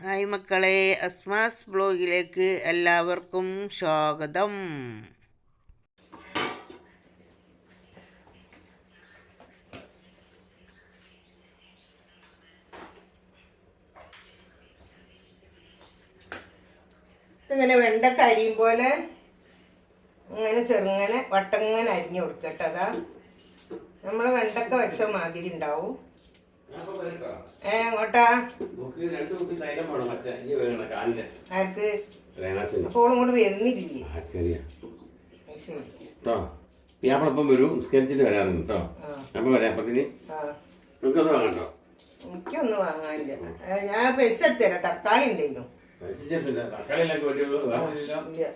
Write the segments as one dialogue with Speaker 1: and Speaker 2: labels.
Speaker 1: Hi മക്കളെ അസ്മാസ് ബ്ലോഗിലേക്ക് എല്ലാവർക്കും സ്വാഗതം ഇങ്ങനെ വെണ്ടക്ക അരിയും പോലെ ഇങ്ങനെ ചെറുങ്ങനെ വട്ടങ്ങനെ അരിഞ്ഞു കൊടുക്കട്ടതാ നമ്മൾ വെണ്ടക്ക വെച്ച മാതിരി ഉണ്ടാവും. ഏ
Speaker 2: കാലിന്റെ
Speaker 1: ആർക്ക്? അപ്പോൾ ഇങ്ങോട്ട് വരുന്നില്ലേ
Speaker 2: ആ കേട്ടോ പിയാപ്പിളപ്പം വരും. സ്കെച്ചിന് വരാറുണ്ട് കേട്ടോ
Speaker 1: ആ.
Speaker 2: അപ്പം വരാം. അപ്പത്തിന്
Speaker 1: ആ.
Speaker 2: നിങ്ങൾക്കൊന്നും വാങ്ങട്ടോ
Speaker 1: എനിക്കൊന്നും വാങ്ങാനില്ല. ഞാൻ പൈസ എടുത്തരാം. തക്കാളി
Speaker 2: തക്കാളിയിലൊക്കെ വേണ്ടിയുള്ളൂ
Speaker 1: ഇല്ല.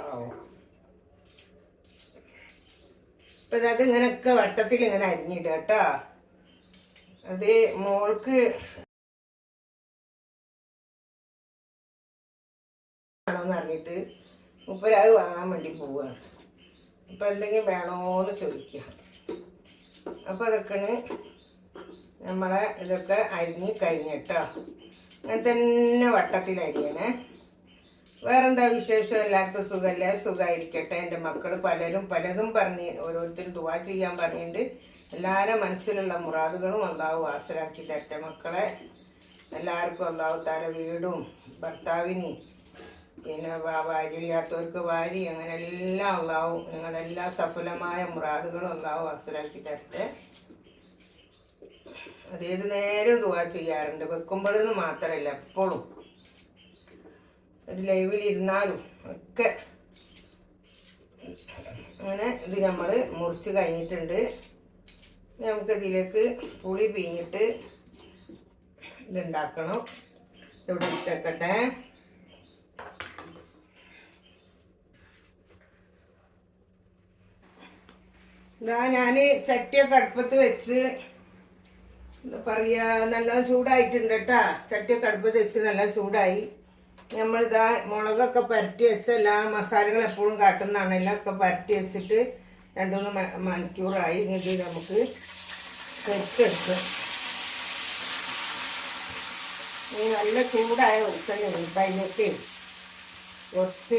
Speaker 1: ആവോ. ഇപ്പൊ ഇതൊക്കെ ഇങ്ങനൊക്കെ വട്ടത്തിൽ ഇങ്ങനെ അരിഞ്ഞിടുക കേട്ടോ. അത് മോൾക്ക് ആണോന്ന് അറിഞ്ഞിട്ട് മുപ്പരാവ് വാങ്ങാൻ വേണ്ടി പോവാണ്. അപ്പൊ എന്തെങ്കിലും വേണോന്ന് ചോദിക്കുക അപ്പൊ അതൊക്കെയാണ് നമ്മളെ ഇതൊക്കെ അരിഞ്ഞ് കഴിഞ്ഞിട്ടോ അങ്ങനെ തന്നെ വട്ടത്തിൽ അരിയണേ. വേറെന്താ വിശേഷം? എല്ലാവർക്കും സുഖമല്ലേ സുഖമായിരിക്കട്ടെ എന്റെ മക്കൾ പലരും പലതും പറഞ്ഞ് ഓരോരുത്തരും ദുവാ ചെയ്യാൻ പറഞ്ഞിട്ടുണ്ട്. എല്ലാവരും മനസ്സിലുള്ള മുറാദുകളും അള്ളാഹു ആസരാക്കി തരട്ടെ മക്കളെ. എല്ലാവർക്കും അള്ളാഹു താര വീടും ഭർത്താവിന് പിന്നെ ഭാര്യയില്ലാത്തവർക്ക് ഭാര്യ അങ്ങനെ എല്ലാം അള്ളാഹു നിങ്ങളെല്ലാ സഫലമായ മുറാദുകളും അള്ളാഹു ആസരാക്കി തരട്ടെ. അതേത് നേരം ദുവാ ചെയ്യാറുണ്ട്. വെക്കുമ്പോഴെന്ന് മാത്രമല്ല എപ്പോഴും ഒരു ലൈവിൽ ഇരുന്നാലും ഒക്കെ അങ്ങനെ ഇത് നമ്മൾ മുറിച്ച് കഴിഞ്ഞിട്ടുണ്ട്. നമുക്ക് ഇതിലേക്ക് പുളി പിഴിഞ്ഞിട്ട് ഇതുണ്ടാക്കണം. ഇവിടെ ഇട്ടേക്കട്ടെ. ഇതാ ഞാൻ ചട്ടിയൊക്കെ അടുപ്പത്ത് വെച്ച് എന്താ പറയുക നല്ല ചൂടായിട്ടുണ്ട് കേട്ടാ. ചട്ടിയൊക്കെ അടുപ്പത്ത് വെച്ച് നല്ല ചൂടായി. നമ്മളിതാ മുളകൊക്കെ പരട്ടി വെച്ച എല്ലാ മസാലകളും എപ്പോഴും കാട്ടുന്നതാണ് എല്ലാം ഒക്കെ പരട്ടി വെച്ചിട്ട് രണ്ടുമൂന്ന് മണിക്കൂറായി. ഇത് നമുക്ക് വെച്ചെടുക്കാം ഈ നല്ല ചൂടായ വെളിച്ചെണ്ണ അതിലേക്ക് കുറച്ച്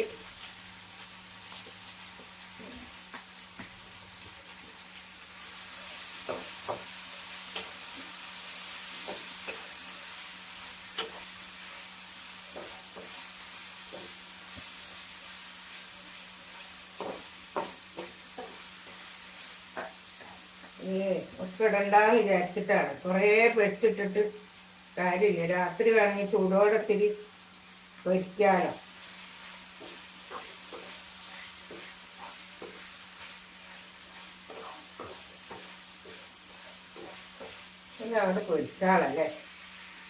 Speaker 1: ഈ ഒട്ടിടണ്ടെന്ന് വിചാരിച്ചിട്ടാണ്. കുറേ പൊരിച്ചിട്ടിട്ട് കാര്യമില്ല. രാത്രി വേണമെങ്കിൽ ചൂടോടത്തിരി പൊരിക്കാലോ. ഇത് അവിടെ പൊരിച്ചാളല്ലേ?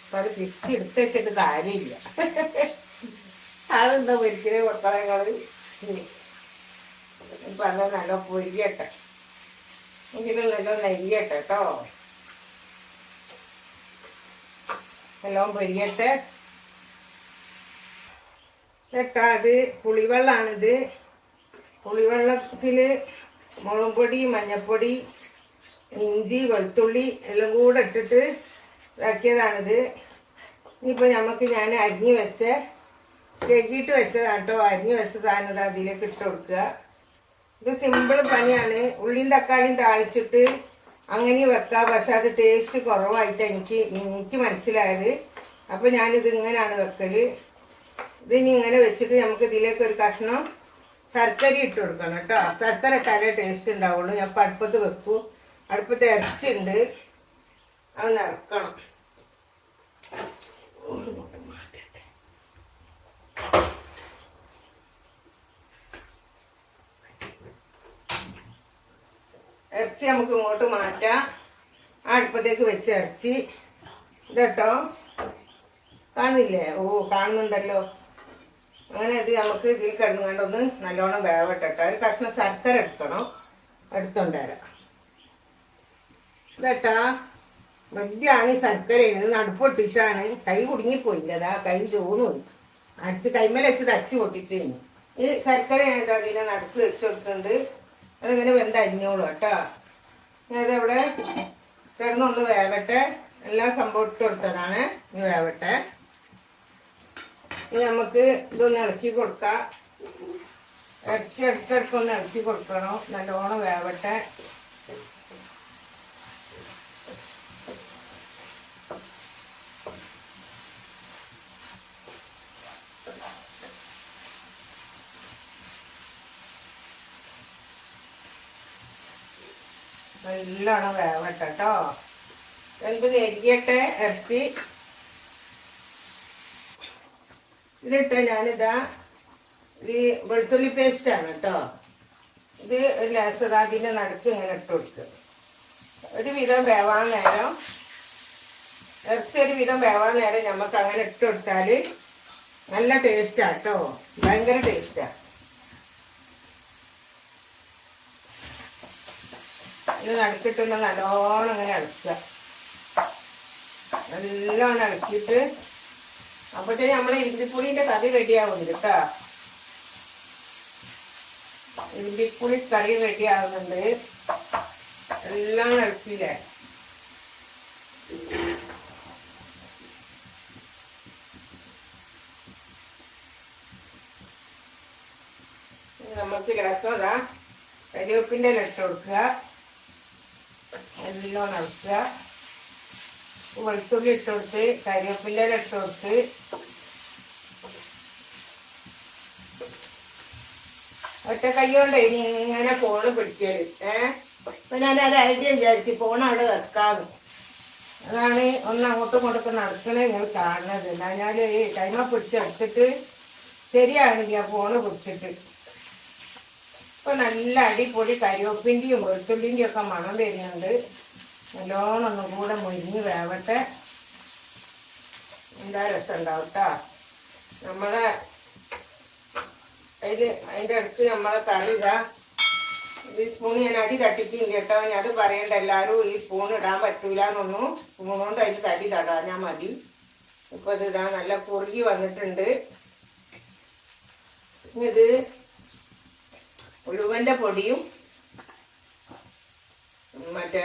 Speaker 1: അപ്പൊ അത് പിസ്കി എടുത്ത് വെച്ചിട്ട് കാര്യമില്ല. അതെന്താ പൊരിക്കണേ മക്കളെങ്ങൾ പറഞ്ഞ നല്ല പൊരിയട്ടെ. എങ്കിലും നല്ല നെയ്യട്ടെ കേട്ടോ. എല്ലാം പൊരിയട്ടെ കേട്ടാ അത് പുളിവെള്ളാണിത്. പുളിവെള്ളത്തിൽ മുളക് പൊടി മഞ്ഞപ്പൊടി ഇഞ്ചി വെളുത്തുള്ളി എല്ലാം കൂടെ ഇട്ടിട്ട് ഇതാക്കിയതാണിത്. ഇനിയിപ്പോൾ നമുക്ക് ഞാൻ അരിഞ്ഞു വെച്ച കഴുകിയിട്ട് വെച്ചതാണ് കേട്ടോ. അരിഞ്ഞ് വെച്ച സാധനം അതിലേക്ക് ഇട്ട് കൊടുക്കുക. ഇത് സിമ്പിൾ പണിയാണ്. ഉള്ളിയും തക്കാളിയും താളിച്ചിട്ട് അങ്ങനെ വെക്കാം. പക്ഷെ അത് ടേസ്റ്റ് കുറവായിട്ട് എനിക്ക് എനിക്ക് മനസ്സിലായത്. അപ്പോൾ ഞാനിത് ഇങ്ങനെയാണ് വെക്കൽ. ഇതിനി ഇങ്ങനെ വെച്ചിട്ട് നമുക്ക് ഇതിലേക്ക് ഒരു കഷ്ണം ശർക്കര ഇട്ട് കൊടുക്കണം കേട്ടോ. ശർക്കര ഇട്ടാലേ ടേസ്റ്റ് ഉണ്ടാവുള്ളൂ. ഞാൻ ഇപ്പം അടുപ്പത്ത് വെക്കൂ. അടുപ്പത്ത് ഇറച്ചിണ്ട് അത് ഇറക്കണം ഇറച്ചി നമുക്ക് ഇങ്ങോട്ട് മാറ്റാം. ആ അടുപ്പത്തേക്ക് വെച്ച് ഇറച്ചി ഇതട്ടോ? കാണുന്നില്ലേ? ഓ കാണുന്നുണ്ടല്ലോ. അങ്ങനെ ഇത് നമുക്ക് ഇതിൽ കിടന്നുകൊണ്ടൊന്ന് നല്ലോണം വേവട്ടെ ഒരു കഷ്ണം ശർക്കര എടുക്കണം. എടുത്തോണ്ടരാം ഇതട്ടാ? വലിയാണ് ഈ ശർക്കര. നടുപ്പ് നടുപ്പൊട്ടിച്ചാണ് കൈ കുടുങ്ങിപ്പോയില്ലതാ കൈ ചോന്നു. അടിച്ച് കൈമേൽ വെച്ച് തച്ച് പൊട്ടിച്ചു ഈ ശർക്കര ഞാൻ ഇതാ അതിനെ നടുക്ക് വെച്ച് കൊടുക്കുന്നുണ്ട് അതിങ്ങനെ വെന്ത് അരിഞ്ഞോളൂ കേട്ടോ. ഇതവിടെ കിടന്നൊന്ന് വേവട്ടെ. എല്ലാ സംഭവം ഇട്ട് കൊടുത്തതാണ്. ഇനി വേവട്ടെ. ഇനി നമുക്ക് ഇതൊന്ന് ഇളക്കി കൊടുക്കാം. ഇറച്ചി ഇടയ്ക്കിടയ്ക്കൊന്ന് ഇളക്കി കൊടുക്കണം. നല്ലോണം വേവട്ടെ. നല്ലോണം വേവട്ടെ കേട്ടോ എന്ത് നെരിയട്ടെ ഇറച്ചി ഇതിട്ട് ഞാനിതാ ഇത് വെളുത്തുള്ളി പേസ്റ്റാണ് കേട്ടോ ഇത് അതിന്റെ നടുക്ക് ഇങ്ങനെ ഇട്ട് കൊടുക്കുക ഒരു വിധം വേവാൻ നേരം ഇറച്ചി ഒരു വിധം വേവാൻ നേരം നമുക്ക് അങ്ങനെ ഇട്ട് കൊടുത്താൽ നല്ല ടേസ്റ്റാണ് കേട്ടോ ഭയങ്കര ടേസ്റ്റാണ് ഇത് നടുക്കിട്ടുള്ള നല്ലോണം അങ്ങനെ ഇളക്കുക നല്ലോണം ഇളക്കിയിട്ട് അപ്പോഴത്തേന് നമ്മുടെ ഇരുമ്പിപ്പുളിന്റെ കറി റെഡി ആവുന്നുണ്ട് കേട്ടോ. ഇരുമ്പിപ്പുളി കറി റെഡി ആവുന്നുണ്ട്. എല്ലാം ഇനി നമുക്ക് രസം അതാ കരിവേപ്പിന്റെ ഇട്ട് കൊടുക്കുക. എല്ലാം ഇളക്കുക വെളുത്തുള്ളി ഇട്ട് കൊടുത്ത് കരിവേപ്പില ഇട്ട് കൊടുത്ത്. ഒറ്റ കൈ ഇനി ഇങ്ങനെ ഫോണ് പിടിക്കൽ ഏഹ് ഞാൻ അത് ഐഡിയ വിചാരിച്ചു ഫോൺ അവിടെ വെക്കാന്ന്. അതാണ് ഒന്ന് അങ്ങോട്ടും ഇങ്ങോട്ടൊക്കെ നടക്കണേ നിങ്ങൾ കാണുന്നത്. എന്നാൽ ഞാൻ ഈ ടൈമ പിടിച്ചെടുത്തിട്ട് ശരിയാണില്ല ഫോണ് പിടിച്ചിട്ട്. ഇപ്പൊ നല്ല അടിപൊളി കരിവേപ്പിന്റെയും വെളുത്തുള്ളിന്റെയും ഒക്കെ മണം വരുന്നുണ്ട്. നല്ലോണം ഒന്നും കൂടെ മുരിഞ്ഞ് വേവട്ടെ. എന്താ രസം ഉണ്ടാവും കേട്ടോ നമ്മളെ അതിൽ അതിന്റെ അടുത്ത് നമ്മളെ ഇതാ. ഈ സ്പൂൺ ഞാൻ അടി തട്ടിക്കും കേട്ടോ. ഞാൻ അത് പറയണ്ട. എല്ലാവരും ഈ സ്പൂൺ ഇടാൻ പറ്റൂല എന്നൊന്നും സ്പൂൺ കൊണ്ട് അതിൽ തടി തടാനാ മതി. ഇപ്പൊ ഇത് ഇടാൻ നല്ല കുറുകി വന്നിട്ടുണ്ട്. ഇത് ഉലുവന്റെ പൊടിയും മറ്റേ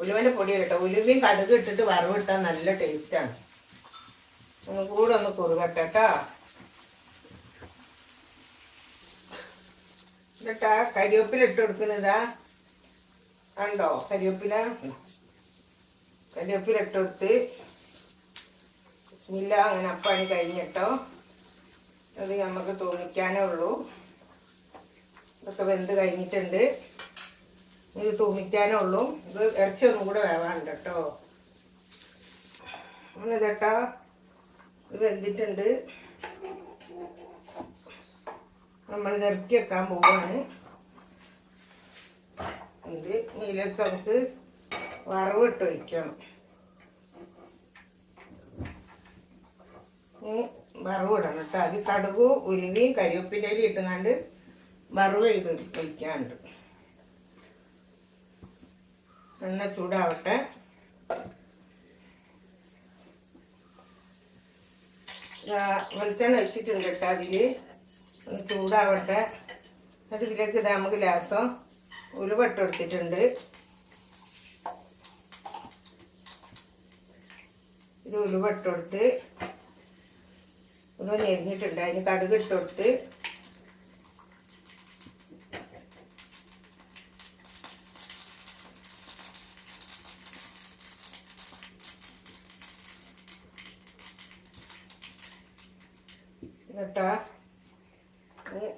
Speaker 1: ഉലുവന്റെ പൊടി കേട്ടോ ഉലുവയും കടുക് ഇട്ടിട്ട് വറവിട്ടാൽ നല്ല ടേസ്റ്റാണ്. ഒന്ന് കൂടെ ഒന്ന് കുറുകട്ടെ കേട്ടോ എന്നിട്ടാ കരിവേപ്പില ഇട്ട് കൊടുക്കുന്നതാ കണ്ടോ കരിവേപ്പില? കരിവേപ്പില ഇട്ട് കൊടുത്ത് അങ്ങനെ അപ്പാണ് കഴിഞ്ഞിട്ടോ അത് നമുക്ക് തോന്നിക്കാനേ ഉള്ളൂ. ഇതൊക്കെ വെന്ത് കഴിഞ്ഞിട്ടുണ്ട്. ഇത് തൂമിക്കാനേ ഉള്ളൂ ഇത് ഇറച്ചി ഒന്നും കൂടെ വേവാനുണ്ട് കേട്ടോ. ഒന്ന് കേട്ടോ ഇത് വെന്തിട്ടുണ്ട്. നമ്മൾ ഇറക്കി വെക്കാൻ പോവാണ്. ഇത് നീലൊക്കെ നമുക്ക് വറവിട്ട് വറവ് വറവിടണം കേട്ടോ. അത് കടുകും ഉരുവിയും കരിവേപ്പിന്റെ ഇട്ടുകൊണ്ട് വറവ് ചെയ്ത് ഒഴിക്കാനുണ്ട് എണ്ണ ചൂടാവട്ടെ. വെളിച്ചെണ്ണ വെച്ചിട്ടുണ്ട് കേട്ടോ അതിൽ ചൂടാവട്ടെ. എന്നിട്ട് ഇതിലേക്ക് ഇതാ നമുക്ക് ലാസം ഉലുവട്ട് എടുത്തിട്ടുണ്ട് ഇത് ഉലുവട്ട് കൊടുത്ത് ഉലുവ അതിന് കടുക് ഇട്ട് കൊടുത്ത് എന്നിട്ടാ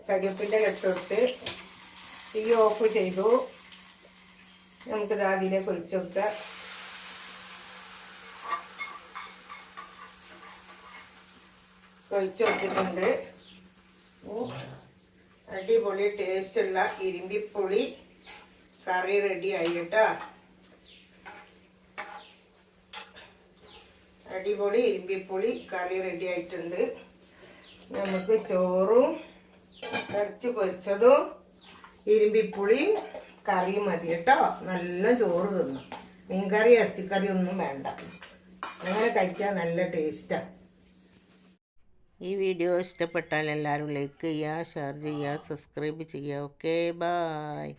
Speaker 1: കരിവേപ്പിന്റെ ഇട്ട് കൊടുത്ത് തീ ഓഫ് ചെയ്തു. നമുക്കിത് അതിലേക്ക് ഒഴിച്ചു കൊടുക്കാം ഒഴിച്ചു കൊടുത്തിട്ടുണ്ട്. അടിപൊളി ടേസ്റ്റുള്ള ഇരുമ്പിപ്പൊളി കറി റെഡി ആയി കേട്ടോ. അടിപൊളി ഇരുമ്പിപ്പൊളി കറി റെഡി ആയിട്ടുണ്ട്. നമുക്ക് ചോറും ഇറച്ചി പൊരിച്ചതും ഇരുമ്പിപ്പുളിയും കറിയും മതി കേട്ടോ. നല്ല ചോറ് തിന്നും. മീൻകറി ഇറച്ചിക്കറി ഒന്നും വേണ്ട. അങ്ങനെ കഴിക്കാൻ നല്ല ടേസ്റ്റാണ് ഈ വീഡിയോ ഇഷ്ടപ്പെട്ടാൽ എല്ലാവരും ലൈക്ക് ചെയ്യുക ഷെയർ ചെയ്യുക സബ്സ്ക്രൈബ് ചെയ്യുക. Okay bye